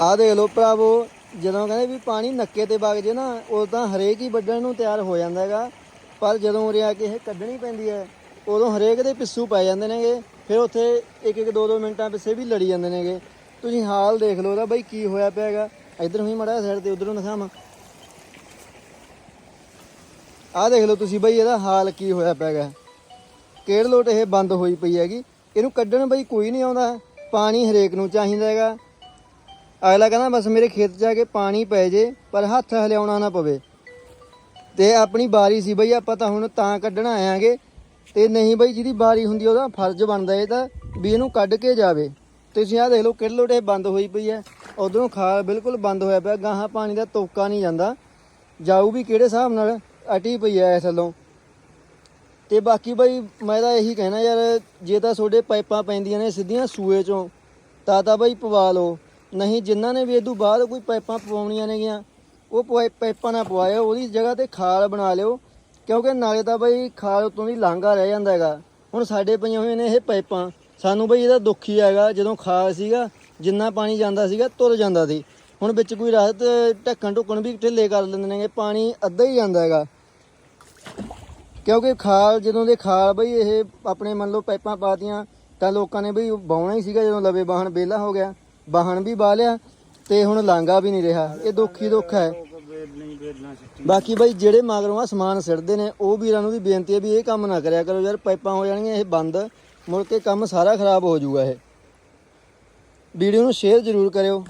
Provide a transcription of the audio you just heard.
ਆਹ ਦੇਖ ਲਓ ਭਰਾਵੋ, ਜਦੋਂ ਕਹਿੰਦੇ ਵੀ ਪਾਣੀ ਨੱਕੇ ਤੇ ਵਗ ਜੇ ਨਾ, ਉਦੋਂ ਤਾਂ ਹਰੇਕ ਹੀ ਵੱਢਣ ਨੂੰ ਤਿਆਰ ਹੋ ਜਾਂਦਾ ਹੈਗਾ। ਪਰ ਜਦੋਂ ਉਰੇ ਆ ਕੇ ਇਹ ਕੱਢਣੀ ਪੈਂਦੀ ਹੈ, ਉਦੋਂ ਹਰੇਕ ਦੇ ਪਿੱਸੂ ਪੈ ਜਾਂਦੇ ਨੇਗੇ। ਫਿਰ ਉੱਥੇ ਇੱਕ ਇੱਕ ਦੋ ਦੋ ਮਿੰਟਾਂ ਪਿੱਛੇ ਵੀ ਲੜੀ ਜਾਂਦੇ ਨੇਗੇ। ਤੁਸੀਂ ਹਾਲ ਦੇਖ ਲਓ ਉਹਦਾ ਬਾਈ ਕੀ ਹੋਇਆ ਪਿਆ ਹੈਗਾ। ਇੱਧਰ ਹੀ ਮੜਾ ਸਾਈਡ ਤੇ ਉਧਰੋਂ ਦਿਖਾਵਾਂ। ਆਹ ਦੇਖ ਲਓ ਤੁਸੀਂ ਬਾਈ ਇਹਦਾ ਹਾਲ ਕੀ ਹੋਇਆ ਪਿਆ ਹੈਗਾ। ਕਿਹੜ ਲੋਟ ਇਹ ਬੰਦ ਹੋਈ ਪਈ ਹੈਗੀ। ਇਹਨੂੰ ਕੱਢਣ ਬਈ ਕੋਈ ਨਹੀਂ ਆਉਂਦਾ। ਪਾਣੀ ਹਰੇਕ ਨੂੰ ਚਾਹੀਦਾ ਹੈਗਾ। ਅਗਲਾ ਕਹਿੰਦਾ, ਬਸ ਮੇਰੇ ਖੇਤ 'ਚ ਆ ਕੇ ਪਾਣੀ ਪੈ ਜੇ, ਪਰ ਹੱਥ ਹਲਿਆਉਣਾ ਨਾ ਪਵੇ। ਤੇ ਆਪਣੀ ਬਾਰੀ ਸੀ ਬਈ, ਆਪਾਂ ਤਾਂ ਹੁਣ ਤਾਂ ਕੱਢਣ ਆਇਆਂਗੇ ਤੇ ਨਹੀਂ ਬਈ, ਜਿਹਦੀ ਬਾਰੀ ਹੁੰਦੀ ਉਹਦਾ ਫਰਜ਼ ਬਣਦਾ ਇਹ ਤਾਂ ਵੀ ਇਹਨੂੰ ਕੱਢ ਕੇ ਜਾਵੇ। ਤੁਸੀਂ ਆਹ ਦੇਖ ਲਓ ਕਿਹੜੇ ਲੋਟ ਇਹ ਬੰਦ ਹੋਈ ਪਈ ਹੈ ਉਧਰੋਂ ਖਾਲ ਬਿਲਕੁਲ ਬੰਦ ਹੋਇਆ ਪਿਆ, ਗਾਹਾਂ ਪਾਣੀ ਦਾ ਤੋਕਾ ਨਹੀਂ ਜਾਂਦਾ। ਜਾਊ ਵੀ ਕਿਹੜੇ ਹਿਸਾਬ ਨਾਲ ਅਟੀ ਪਈ ਐ ਇਸ ਥੱਲੋਂ। ਤੇ ਬਾਕੀ ਬਈ, ਮੈਂ ਤਾਂ ਇਹੀ ਕਹਿਣਾ ਯਾਰ, ਜੇ ਤਾਂ ਤੁਹਾਡੇ ਪਾਈਪਾਂ ਪੈਂਦੀਆਂ ਨੇ ਸਿੱਧੀਆਂ ਸੂਏ ਚੋਂ, ਤਾਂ ਤਾਂ ਬਈ ਪਵਾ ਲਓ। ਨਹੀਂ, ਜਿਨ੍ਹਾਂ ਨੇ ਵੀ ਇਹ ਤੋਂ ਬਾਅਦ ਕੋਈ ਪਾਈਪਾਂ ਪਵਾਉਣੀਆਂ ਨੇਗੀਆਂ, ਉਹ ਪਾਈ- ਪਾਈਪਾਂ ਨਾ ਪਵਾਇਓ, ਉਹਦੀ ਜਗ੍ਹਾ ਤੇ ਖਾਲ ਬਣਾ ਲਿਓ, ਕਿਉਂਕਿ ਨਾਲੇ ਤਾਂ ਬਈ ਖਾਲ ਉਤੋਂ ਦੀ ਲਾਂਘਾ ਰਹਿ ਜਾਂਦਾ ਹੈਗਾ। ਹੁਣ ਸਾਡੇ ਪਈਆਂ ਹੋਈਆਂ ਨੇ ਇਹ ਪਾਈਪਾਂ, ਸਾਨੂੰ ਬਈ ਇਹਦਾ ਦੁੱਖ ਹੀ ਹੈਗਾ, ਜਦੋਂ ਖਾਲ ਸੀਗਾ, ਜਿੰਨਾ ਪਾਣੀ ਜਾਂਦਾ ਸੀਗਾ, ਤੁਰ ਜਾਂਦਾ ਸੀ। ਹੁਣ ਵਿੱਚ ਕੋਈ ਰਾਹਤ, ਢੱਕਣ ਢੁੱਕਣ ਵੀ ਢਿੱਲੇ ਕਰ ਲੈਂਦੇ ਨੇਗੇ, ਪਾਣੀ ਅੱਧਾ ਹੀ ਜਾਂਦਾ ਹੈਗਾ। ਕਿਉਂਕਿ ਖਾਲ, ਜਦੋਂ ਦੇ ਖਾਲ ਬਈ ਇਹ ਆਪਣੇ ਮੰਨ ਲਓ ਪਾਈਪਾਂ ਪਾਤੀਆਂ ਤਾਂ ਲੋਕਾਂ ਨੇ ਬਈ ਬਾਉਣਾ ਹੀ ਸੀਗਾ ਜਦੋਂ ਲਵੇ ਵਾਹਣ ਬੇਲਾ ਹੋ ਗਿਆ। ਵਾਹਣ ਵੀ ਬਾਹ ਲਿਆ ਤੇ ਹੁਣ ਲਾਂਗਾ ਵੀ ਨਹੀਂ ਰਿਹਾ। ਇਹ ਦੁੱਖ ਹੀ ਦੁੱਖ ਹੈ। ਬਾਕੀ ਬਈ ਜਿਹੜੇ ਮਗਰੋਂ ਆ ਸਮਾਨ ਸਿੱਟਦੇ ਨੇ, ਉਹ ਵੀਰਾਂ ਨੂੰ ਵੀ ਬੇਨਤੀ ਹੈ ਵੀ ਇਹ ਕੰਮ ਨਾ ਕਰਿਆ ਕਰੋ ਯਾਰ, ਪਾਈਪਾਂ ਹੋ ਜਾਣਗੀਆਂ, ਇਹ ਬੰਦ। ਮੁੜ ਕੇ ਕੰਮ ਸਾਰਾ ਖਰਾਬ ਹੋ ਜਾਊਗਾ ਇਹ। ਵੀਡੀਓ ਨੂੰ ਸ਼ੇਅਰ ਜ਼ਰੂਰ ਕਰਿਓ।